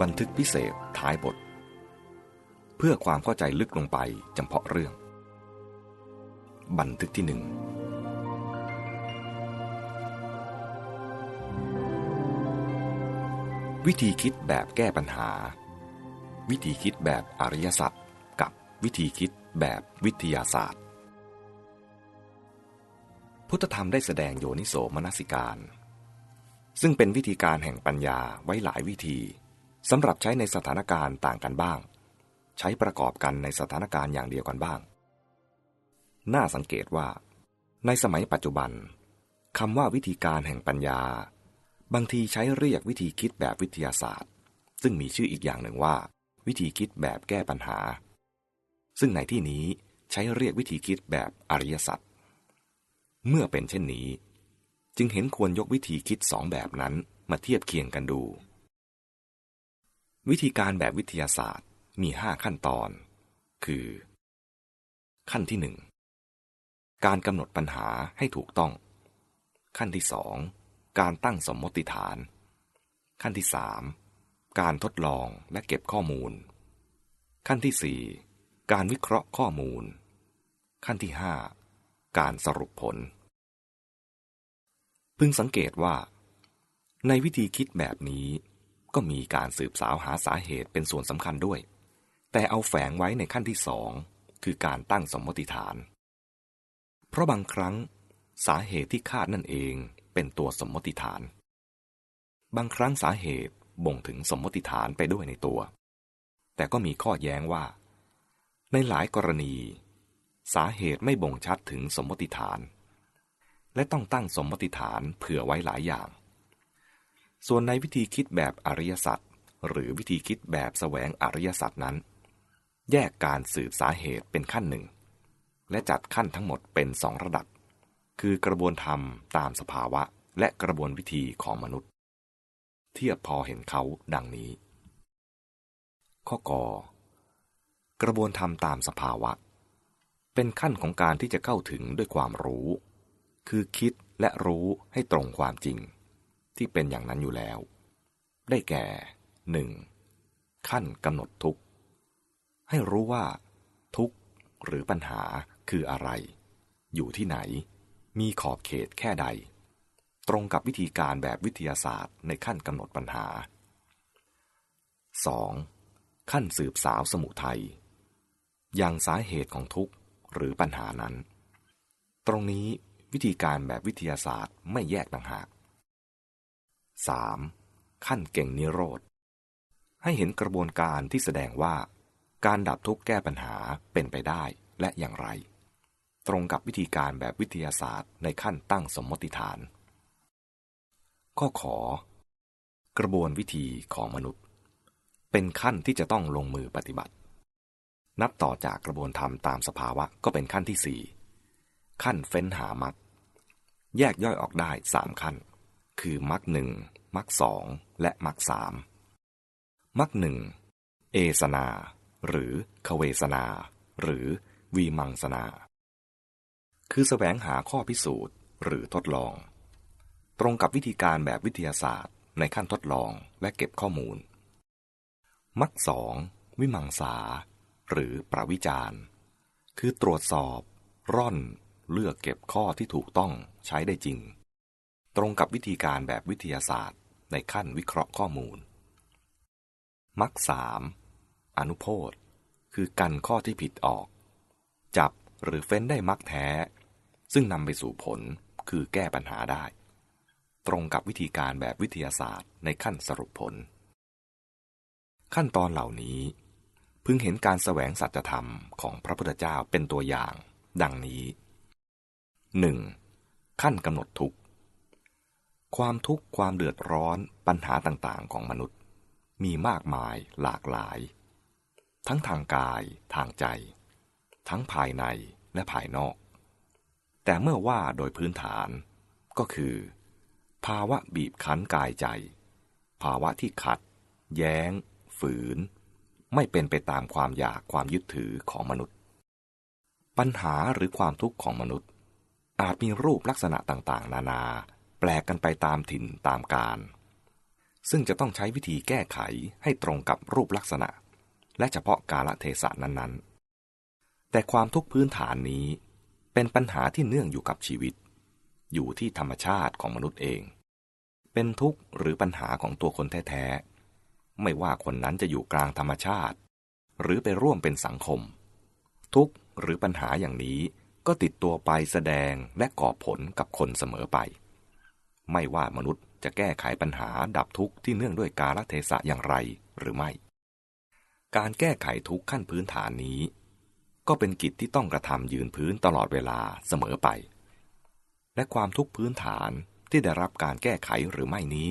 บันทึกพิเศษท้ายบท เพื่อความเข้าใจลึกลงไปจำเพาะเรื่อง บันทึกที่หนึ่งวิธีคิดแบบแก้ปัญหา วิธีคิดแบบอริยสัจกับวิธีคิดแบบวิทยาศาสตร์ พุทธธรรมได้แสดงโยนิโสมนสิการ ซึ่งเป็นวิธีการแห่งปัญญาไว้หลายวิธี สำหรับใช้ในสถานการณ์ต่างกันบ้าง ใช้ประกอบกันในสถานการณ์อย่างเดียวกันบ้าง น่าสังเกตว่า ในสมัยปัจจุบันคำว่าวิธีการแห่งปัญญา บางทีใช้เรียกวิธีคิดแบบวิทยาศาสตร์ ซึ่งมีชื่ออีกอย่างหนึ่งว่า วิธีคิดแบบแก้ปัญหา ซึ่งในที่นี้ใช้เรียกวิธีคิดแบบอริยสัจเมื่อเป็นเช่นนี้ จึงเห็นควรยกวิธีคิดสองแบบนั้นมาเทียบเคียงกันดู วิธีการแบบวิทยาศาสตร์มีห้าขั้นตอน คือ ขั้นที่หนึ่งการกำหนดปัญหาให้ถูกต้อง ขั้นที่สองการตั้งสมมติฐาน ขั้นที่สามการทดลองและเก็บข้อมูล ขั้นที่สี่การวิเคราะห์ข้อมูล ขั้นที่ห้าการสรุปผล พึงสังเกตว่า ในวิธีคิดแบบนี้ ก็มีการสืบสาวหาสาเหตุเป็นส่วนสำคัญด้วย แต่เอาแฝงไว้ในขั้นที่สองคือการตั้งสมมติฐาน เพราะบางครั้ง สาเหตุที่คาดนั่นเองเป็นตัวสมมติฐาน บางครั้งสาเหตุบ่งถึงสมมติฐานไปด้วยในตัว แต่ก็มีข้อแย้งว่า ในหลายกรณี สาเหตุไม่บ่งชัดถึงสมมติฐาน และต้องตั้งสมมติฐานเผื่อไว้หลายอย่าง ส่วนในวิธีคิดแบบอริยสัจหรือวิธีคิดแบบแสวงอริยสัจนั้น แยกการสืบสาเหตุเป็นขั้นหนึ่ง และจัดขั้นทั้งหมดเป็นสองระดับ คือกระบวนธรรมตามสภาวะและกระบวนวิธีของมนุษย์ เทียบพอเห็นเขาดังนี้ ข้อกอกระบวนธรรมตามสภาวะ เป็นขั้นของการที่จะเข้าถึงด้วยความรู้ คือคิดและรู้ให้ตรงความจริง ที่เป็นอย่างนั้นอยู่แล้ว ได้แก่หนึ่งขั้นกำหนดทุกข์ ให้รู้ว่า ทุกข์หรือปัญหาคืออะไร อยู่ที่ไหน มีขอบเขตแค่ใด ตรงกับวิธีการแบบวิทยาศาสตร์ในขั้นกำหนดปัญหา 2. ขั้นสืบสาวสมุทัยอย่างสาเหตุของทุกข์หรือปัญหานั้น ตรงนี้วิธีการแบบวิทยาศาสตร์ไม่แยกต่างหาก 3. ขั้นเก่งนิโรธ ให้เห็นกระบวนการที่แสดงว่า การดับทุกข์แก้ปัญหาเป็นไปได้และอย่างไร ตรงกับวิธีการแบบวิทยาศาสตร์ในขั้นตั้งสมมติฐาน ข้อขอ กระบวนวิธีของมนุษย์ เป็นขั้นที่จะต้องลงมือปฏิบัติ นับต่อจากกระบวนธรรมตามสภาวะก็เป็นขั้นที่สี่ขั้นเฟ้นหามักแยกย่อยออกได้สามขั้น คือมรรคหนึ่งมรรคสองและมรรคสามมรรคหนึ่งเอสนา หรือคเวสนา หรือวีมังสนา คือแสวงหาข้อพิสูจน์หรือทดลอง ตรงกับวิธีการแบบวิทยาศาสตร์ ในขั้นทดลองและเก็บข้อมูลมรรคสองวิมังสา หรือประวิจารณ์คือตรวจสอบ ร่อนเลือกเก็บข้อที่ถูกต้องใช้ได้จริง ตรงกับวิธีการแบบวิทยาศาสตร์ในขั้นวิเคราะห์ข้อมูลมักสามอนุโพธคือกันข้อที่ผิดออก จับหรือเฟ้นได้มักแท้ ซึ่งนำไปสู่ผลคือแก้ปัญหาได้ ตรงกับวิธีการแบบวิทยาศาสตร์ในขั้นสรุปผล ขั้นตอนเหล่านี้ พึงเห็นการแสวงสัจธรรมของพระพุทธเจ้าเป็นตัวอย่าง ดังนี้ 1. ขั้นกำหนดทุก ความทุกข์ความเดือดร้อนปัญหาต่างๆ ของมนุษย์ มีมากมายหลากหลาย ทั้งทางกาย ทางใจ ทั้งภายในและภายนอก แต่เมื่อว่าโดยพื้นฐานก็คือ ภาวะบีบคั้นกายใจ ภาวะที่ขัด แย้ง ฝืน ไม่เป็นไปตามความอยากความยึดถือของมนุษย์ ปัญหาหรือความทุกข์ของมนุษย์ อาจมีรูปลักษณะต่างๆ นานาแปลกกันไปตามถิ่นตามการ ซึ่งจะต้องใช้วิธีแก้ไขให้ตรงกับรูปลักษณะ และเฉพาะกาลเทศะนั้นๆ แต่ความทุกข์พื้นฐานนี้เป็นปัญหาที่เนื่องอยู่กับชีวิต อยู่ที่ธรรมชาติของมนุษย์เอง เป็นทุกข์หรือปัญหาของตัวคนแท้ๆ ไม่ว่าคนนั้นจะอยู่กลางธรรมชาติ หรือไปร่วมเป็นสังคม ทุกข์หรือปัญหาอย่างนี้ก็ติดตัวไปแสดงและก่อผลกับคนเสมอไป ไม่ว่ามนุษย์จะแก้ไขปัญหาดับทุกข์ที่เนื่องด้วยกาลเทศะอย่างไรหรือไม่ การแก้ไขทุกข์ขั้นพื้นฐานนี้ ก็เป็นกิจที่ต้องกระทำยืนพื้นตลอดเวลาเสมอไป และความทุกข์พื้นฐานที่ได้รับการแก้ไขหรือไม่นี้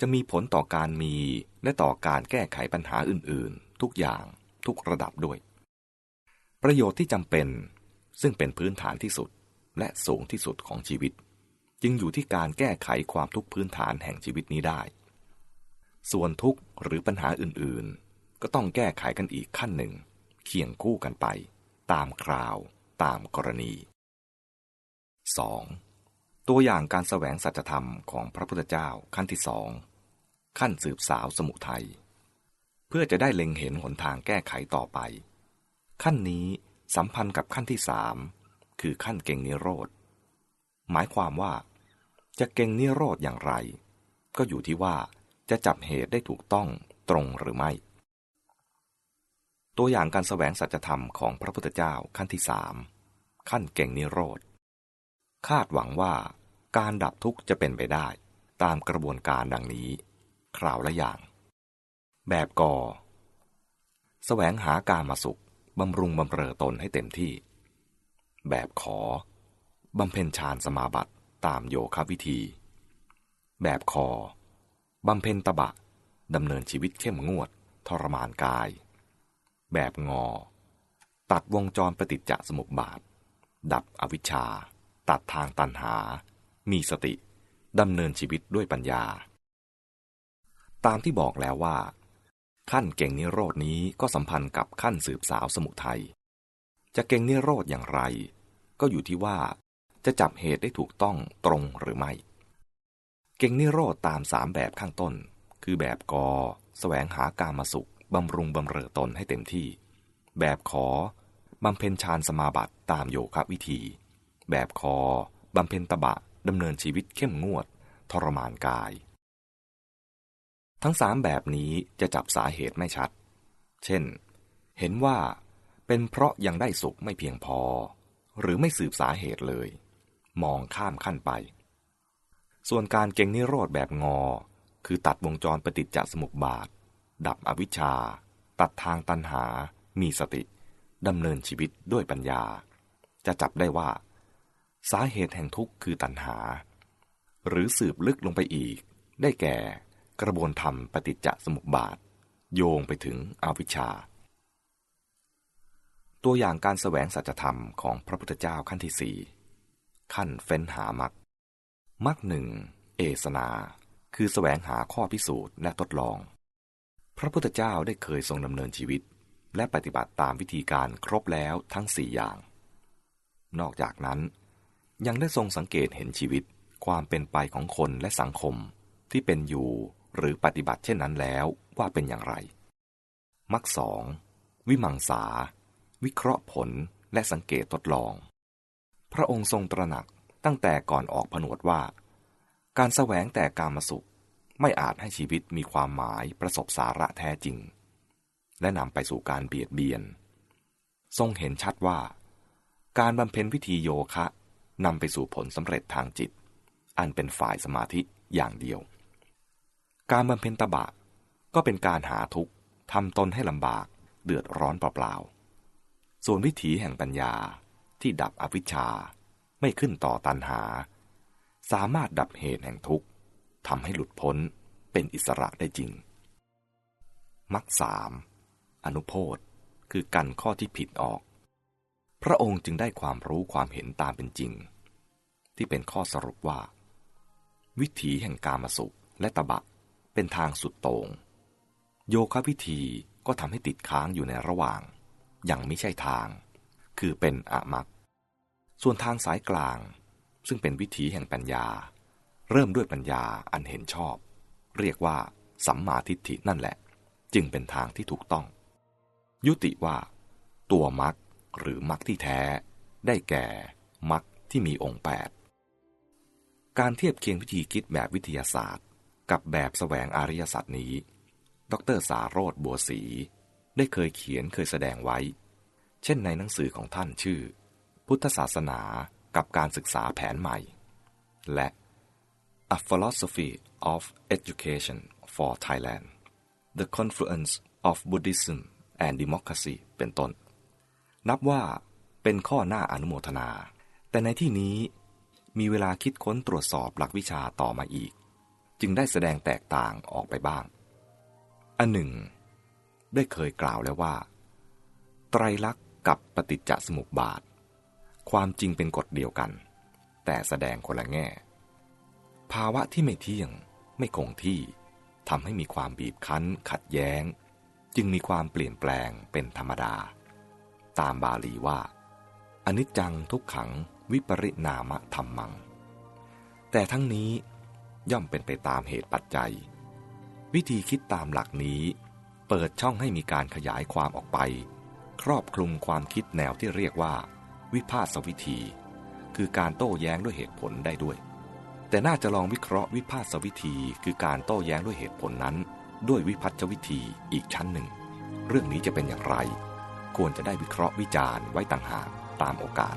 จะมีผลต่อการมีและต่อการแก้ไขปัญหาอื่น ๆ ทุกอย่างทุกระดับด้วย ประโยชน์ที่จำเป็นซึ่งเป็นพื้นฐานที่สุดและสูงที่สุดของชีวิต จึงอยู่ที่การแก้ไขความทุกข์พื้นฐานแห่งชีวิตนี้ได้ ส่วนทุกข์หรือปัญหาอื่นๆ ก็ต้องแก้ไขกันอีกขั้นหนึ่ง เคียงคู่กันไป ตามคราว ตามกรณี 2. ตัวอย่างการแสวงสัจธรรมของพระพุทธเจ้าขั้นที่สองขั้นสืบสาวสมุทัยเพื่อจะได้เล็งเห็นหนทางแก้ไขต่อไป ขั้นนี้สัมพันธ์กับขั้นที่สามคือขั้นเก่งนิโรธ หมายความว่า จะเก่งนิโรธอย่างไร ก็อยู่ที่ว่าจะจับเหตุได้ถูกต้องตรงหรือไม่ ตัวอย่างการสแสวงสัจธรรมของพระพุทธเจ้าขั้นที่สามขั้นเก่งนิโรธ คาดหวังว่าการดับทุกข์จะเป็นไปได้ ตามกระบวนการดังนี้ คราวละอย่าง แบบกอสแสวงหาการมาสุขบำรุงบำเรอตนให้เต็มที่ แบบขอบำเพ็ญฌานสมาบัติ ตามโยคะวิธี แบบคอบำเพ็ญตบะดำเนินชีวิตเข้มงวด ทรมานกาย แบบงอ ตัดวงจรปฏิจจสมุปบาท ดับอวิชชา ตัดทางตันหา มีสติ ดำเนินชีวิตด้วยปัญญา ตามที่บอกแล้วว่า ขั้นเก่งนิโรดนี้ก็สัมพันธ์กับขั้นสืบสาวสมุทัยจะเก่งนิโรธอย่างไร ก็อยู่ที่ว่า จะจับเหตุได้ถูกต้องตรงหรือไม่ เก่งนิโรธตามสามแบบข้างต้น คือแบบกอสแสวงหาการมาสุขบำรุงบำเรอตนให้เต็มที่ แบบขอบำเพ็ญฌานสมาบัติตามโยคะวิธี แบบคอบำเพ็ญตบะดำเนินชีวิตเข้มงวด ทรมานกาย ทั้งสามแบบนี้จะจับสาเหตุไม่ชัด เช่น เห็นว่าเป็นเพราะยังได้สุขไม่เพียงพอ หรือไม่สืบสาเหตุเลย มองข้ามขั้นไป ส่วนการเก่งนิโรธแบบงอ คือตัดวงจรปฏิจจสมุปบาท ดับอวิชชา ตัดทางตัณหา มีสติดำเนินชีวิตด้วยปัญญา จะจับได้ว่า สาเหตุแห่งทุกข์คือตัณหา หรือสืบลึกลงไปอีก ได้แก่กระบวนธรรมปฏิจจสมุปบาท โยงไปถึงอวิชชา ตัวอย่างการแสวงสัจธรรมของพระพุทธเจ้าขั้นที่สี่ ขั้นเฟ้นหามักมักหนึ่งเอสนา คือแสวงหาข้อพิสูจน์และทดลอง พระพุทธเจ้าได้เคยทรงดำเนินชีวิต และปฏิบัติตามวิธีการครบแล้วทั้งสี่อย่าง นอกจากนั้น ยังได้ทรงสังเกตเห็นชีวิต ความเป็นไปของคนและสังคมที่เป็นอยู่หรือปฏิบัติเช่นนั้นแล้วว่าเป็นอย่างไร มักสองวิมังสา วิเคราะห์ผลและสังเกตทดลอง ระองค์ทรงตระหนักตั้งแต่ก่อนออกผนวดว่า การแสวงแต่การมสุขไม่อาจให้ชีวิตมีความหมายประสบสาระแท้จริง และนำไปสู่การเบียดเบียน ทรงเห็นชัดว่า การบำเพ็ญวิธีโยคะนำไปสู่ผลสำเร็จทางจิต อันเป็นฝ่ายสมาธิอย่างเดียว การบำเพ็ญตบะก็เป็นการหาทุกข์ทำตนให้ลำบากเดือดร้อนเปล่าๆส่วนวิถีแห่งปัญญา ที่ดับอวิชชา ไม่ขึ้นต่อตันหา สามารถดับเหตุแห่งทุกข์ทำให้หลุดพ้นเป็นอิสระได้จริงมักสามอนุโพธคือกันข้อที่ผิดออก พระองค์จึงได้ความรู้ความเห็นตามเป็นจริง ที่เป็นข้อสรุปว่า วิถีแห่งกามสุขและตบะเป็นทางสุดโตง่งโยคะวิธีก็ทำให้ติดค้างอยู่ในระหว่าง ยังไม่ใช่ทาง คือเป็นอมักส่วนทางสายกลาง ซึ่งเป็นวิธีแห่งปัญญา เริ่มด้วยปัญญาอันเห็นชอบ เรียกว่า สัมมาทิฏฐินั่นแหละ จึงเป็นทางที่ถูกต้อง ยุติว่า ตัวมรรคหรือมรรคที่แท้ ได้แก่มรรคที่มีองค์8การเทียบเคียงวิธีคิดแบบวิทยาศาสตร์ กับแบบแสวงอริยสัจนี้ ดรสาโรธบัวศรีได้เคยเขียนเคยแสดงไว้ เช่นในหนังสือของท่านชื่อ พุทธศาสนากับการศึกษาแผนใหม่ และ A Philosophy of Education for Thailand The Confluence of Buddhism and Democracy เป็นต้น นับว่าเป็นข้อหน้าอนุโมทนา แต่ในที่นี้มีเวลาคิดค้นตรวจสอบหลักวิชาต่อมาอีก จึงได้แสดงแตกต่างออกไปบ้าง อันหนึ่ง ได้เคยกล่าวแล้วว่า ไตรลักษณ กับปฏิจจสมุปบาท ความจริงเป็นกฎเดียวกัน แต่แสดงคนละแง่ ภาวะที่ไม่เที่ยง ไม่คงที่ทำให้มีความบีบคั้น ขัดแย้ง จึงมีความเปลี่ยนแปลงเป็นธรรมดา ตามบาลีว่า อนิจจังทุกขังวิปริณามะธรรมัง แต่ทั้งนี้ย่อมเป็นไปตามเหตุปัจจัย วิธีคิดตามหลักนี้ เปิดช่องให้มีการขยายความออกไป ครอบคลุมความคิดแนวที่เรียกว่า วิพาสวิธี คือการโต้แย้งด้วยเหตุผลได้ด้วย แต่น่าจะลองวิเคราะห์วิพาสวิธี คือการโต้แย้งด้วยเหตุผลนั้น ด้วยวิพัฒวิธีอีกชั้นหนึ่ง เรื่องนี้จะเป็นอย่างไร ควรจะได้วิเคราะห์วิจารณ์ไว้ต่างหากตามโอกาส